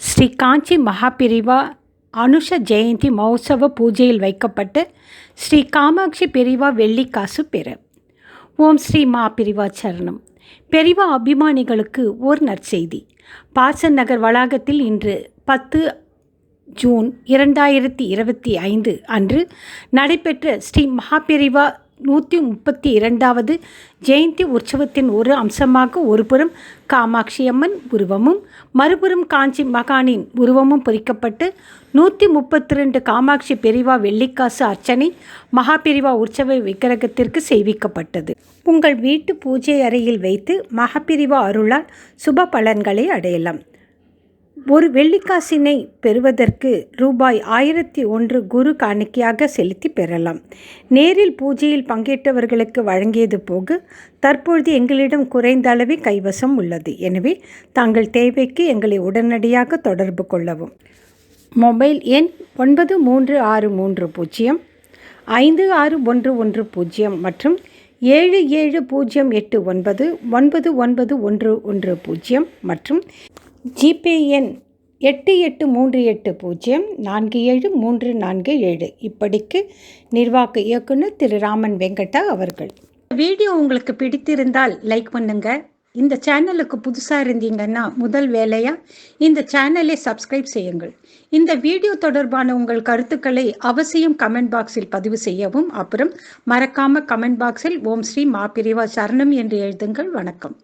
ஸ்ரீ காஞ்சி மகாபிரிவா அனுஷ ஜெயந்தி மகோத்சவ பூஜையில் வைக்கப்பட்ட ஸ்ரீ காமாட்சி பெரிவா வெள்ளிக்காசு பெற. ஓம் ஸ்ரீ மா பிரிவா சரணம். பெரிவா அபிமானிகளுக்கு ஓர் நற்செய்தி. பாசன் நகர் வளாகத்தில் இன்று பத்து ஜூன் இரண்டாயிரத்தி இருபத்தி ஐந்து அன்று நடைபெற்ற ஸ்ரீ மகாபெரிவா நூற்றி முப்பத்தி இரண்டாவது ஜெயந்தி உற்சவத்தின் ஒரு அம்சமாக ஒருபுறம் காமாட்சி அம்மன் உருவமும் மறுபுறம் காஞ்சி மகானின் உருவமும் பொறிக்கப்பட்டு நூற்றி முப்பத்தி ரெண்டு காமாட்சி பெரிவா வெள்ளிக்காசு அர்ச்சனை மகாபெரிவா உற்சவ விக்கிரகத்திற்கு செய்விக்கப்பட்டது. உங்கள் வீட்டு பூஜை அறையில் வைத்து மகாபிரிவா அருளால் சுப பலன்களை அடையலாம். ஒரு வெள்ளிக்காசினை பெறுவதற்கு ரூபாய் ஆயிரத்தி ஒன்று குரு காணிக்கையாக செலுத்தி பெறலாம். நேரில் பூஜையில் பங்கேற்றவர்களுக்கு வழங்கியது போக தற்பொழுது எங்களிடம் குறைந்த அளவே கைவசம் உள்ளது. எனவே தாங்கள் தேவைக்கு எங்களை உடனடியாக தொடர்பு கொள்ளவும். மொபைல் எண் ஒன்பது மூன்று ஆறு மூன்று பூஜ்ஜியம் ஐந்து ஆறு ஒன்று ஒன்று பூஜ்ஜியம் மற்றும் ஏழு ஏழு பூஜ்ஜியம் எட்டு ஒன்பது ஒன்பது ஒன்பது ஒன்று ஒன்று பூஜ்ஜியம் மற்றும் ஜிபே எண் எட்டு எட்டு மூன்று எட்டு பூஜ்ஜியம் நான்கு ஏழு மூன்று நான்கு ஏழு. இப்படிக்கு நிர்வாக இயக்குனர் திரு ராமன் வெங்கட்டா அவர்கள். வீடியோ உங்களுக்கு பிடித்திருந்தால் லைக் பண்ணுங்க. இந்த சேனலுக்கு புதுசாக இருந்தீங்கன்னா முதல் வேலையாக இந்த சேனலை சப்ஸ்கிரைப் செய்யுங்கள். இந்த வீடியோ தொடர்பான உங்கள் கருத்துக்களை அவசியம் கமெண்ட் பாக்ஸில் பதிவு செய்யவும் அப்புறம் மறக்காம கமெண்ட் பாக்ஸில் ஓம் ஸ்ரீ மாப்பிரிவா சரணம் என்று எழுதுங்கள். வணக்கம்.